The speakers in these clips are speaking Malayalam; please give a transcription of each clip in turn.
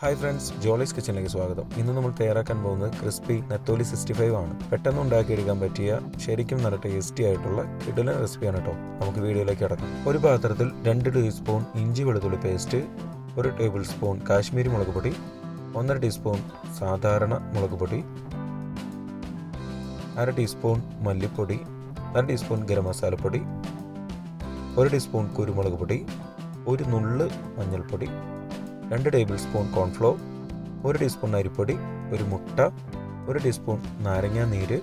ഹായ് ഫ്രണ്ട്സ് ജോളീസ് കിച്ചണിലേക്ക് സ്വാഗതം. ഇന്ന് നമ്മൾ തയ്യാറാക്കാൻ പോകുന്നത് ക്രിസ്പി നെത്തോലി സിക്സ്റ്റി ഫൈവ് ആണ്. പെട്ടെന്ന് ഉണ്ടാക്കിയെടുക്കാൻ പറ്റിയ ശരിക്കും നല്ല ടേസ്റ്റി ആയിട്ടുള്ള കിടലൻ റെസിപ്പിയാണ് കേട്ടോ നമുക്ക് വീഡിയോയിലേക്ക് അടക്കാം ഒരു പാത്രത്തിൽ രണ്ട് ടീസ്പൂൺ ഇഞ്ചി വെളുത്തുള്ളി പേസ്റ്റ് ഒരു ടേബിൾ സ്പൂൺ കാശ്മീരി മുളക് പൊടി ഒന്നര ടീസ്പൂൺ സാധാരണ മുളക് പൊടി അര ടീസ്പൂൺ മല്ലിപ്പൊടി അര ടീസ്പൂൺ ഗരം മസാലപ്പൊടി ഒരു ടീസ്പൂൺ കുരുമുളക് പൊടി ഒരു നുള്ള് മഞ്ഞൾപ്പൊടി രണ്ട് ടേബിൾ സ്പൂൺ കോൺഫ്ലോർ ഒരു ടീസ്പൂൺ അരിപ്പൊടി ഒരു മുട്ട ഒരു ടീസ്പൂൺ നാരങ്ങാ നീര്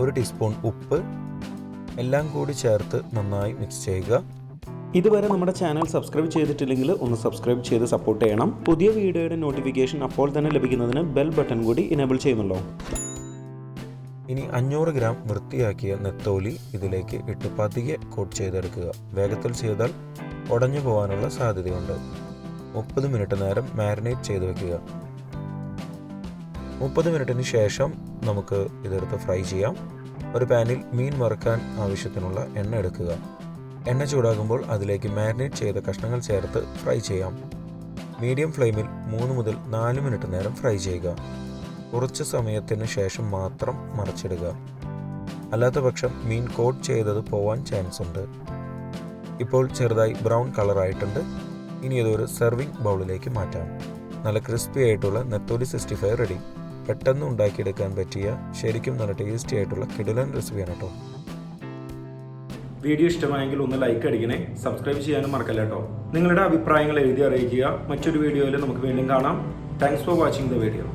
ഒരു ടീസ്പൂൺ ഉപ്പ്. എല്ലാം കൂടി ചേർത്ത് നന്നായി മിക്സ് ചെയ്യുക. ഇതുവരെ നമ്മുടെ ചാനൽ സബ്സ്ക്രൈബ് ചെയ്തിട്ടില്ലെങ്കിൽ ഒന്ന് സബ്സ്ക്രൈബ് ചെയ്ത് സപ്പോർട്ട് ചെയ്യണം. പുതിയ വീഡിയോയുടെ നോട്ടിഫിക്കേഷൻ അപ്പോൾ തന്നെ ലഭിക്കുന്നതിന് ബെൽ ബട്ടൺ കൂടി ഇനേബിൾ ചെയ്യുന്നുള്ളൂ ഇനി അഞ്ഞൂറ് ഗ്രാം വൃത്തിയാക്കിയ നെത്തോലി ഇതിലേക്ക് ഇട്ട് കോട്ട് ചെയ്തെടുക്കുക. വേഗത്തിൽ ചെയ്താൽ ഉടഞ്ഞു പോകാനുള്ള സാധ്യതയുണ്ട്. മുപ്പത് മിനിറ്റ് നേരം മാരിനേറ്റ് ചെയ്ത് വെക്കുക. മുപ്പത് മിനിറ്റിന് ശേഷം നമുക്ക് ഇതെടുത്ത് ഫ്രൈ ചെയ്യാം. ഒരു പാനിൽ മീൻ വറുക്കാൻ ആവശ്യത്തിനുള്ള എണ്ണ എടുക്കുക. എണ്ണ ചൂടാകുമ്പോൾ അതിലേക്ക് മാരിനേറ്റ് ചെയ്ത കഷ്ണങ്ങൾ ചേർത്ത് ഫ്രൈ ചെയ്യാം. മീഡിയം ഫ്ലെയിമിൽ മൂന്ന് മുതൽ നാല് മിനിറ്റ് നേരം ഫ്രൈ ചെയ്യുക. കുറച്ച് സമയത്തിന് ശേഷം മാത്രം മറച്ചിടുക. അല്ലാത്ത പക്ഷം മീൻ കോട്ട് ചെയ്തത് പോവാൻ ചാൻസ് ഉണ്ട്. ഇപ്പോൾ ചെറുതായി ബ്രൗൺ കളറായിട്ടുണ്ട് ഇനി ഇതൊരു സെർവിങ് ബൗളിലേക്ക് മാറ്റാം. നല്ല ക്രിസ്പി ആയിട്ടുള്ള നെത്തോലി സിക്സ്റ്റി ഫൈവ് റെഡി പെട്ടെന്ന് ഉണ്ടാക്കിയെടുക്കാൻ പറ്റിയ ശരിക്കും നല്ല ടേസ്റ്റി ആയിട്ടുള്ള കിടിലൻ റെസിപ്പിയാണ് കേട്ടോ. വീഡിയോ ഇഷ്ടമായെങ്കിൽ ഒന്ന് ലൈക്ക് അടിക്കണേ. സബ്സ്ക്രൈബ് ചെയ്യാനും മറക്കല്ല കേട്ടോ. നിങ്ങളുടെ അഭിപ്രായങ്ങൾ എഴുതി അറിയിക്കുക. മറ്റൊരു വീഡിയോയിൽ നമുക്ക് വീണ്ടും കാണാം. Thanks for watching the video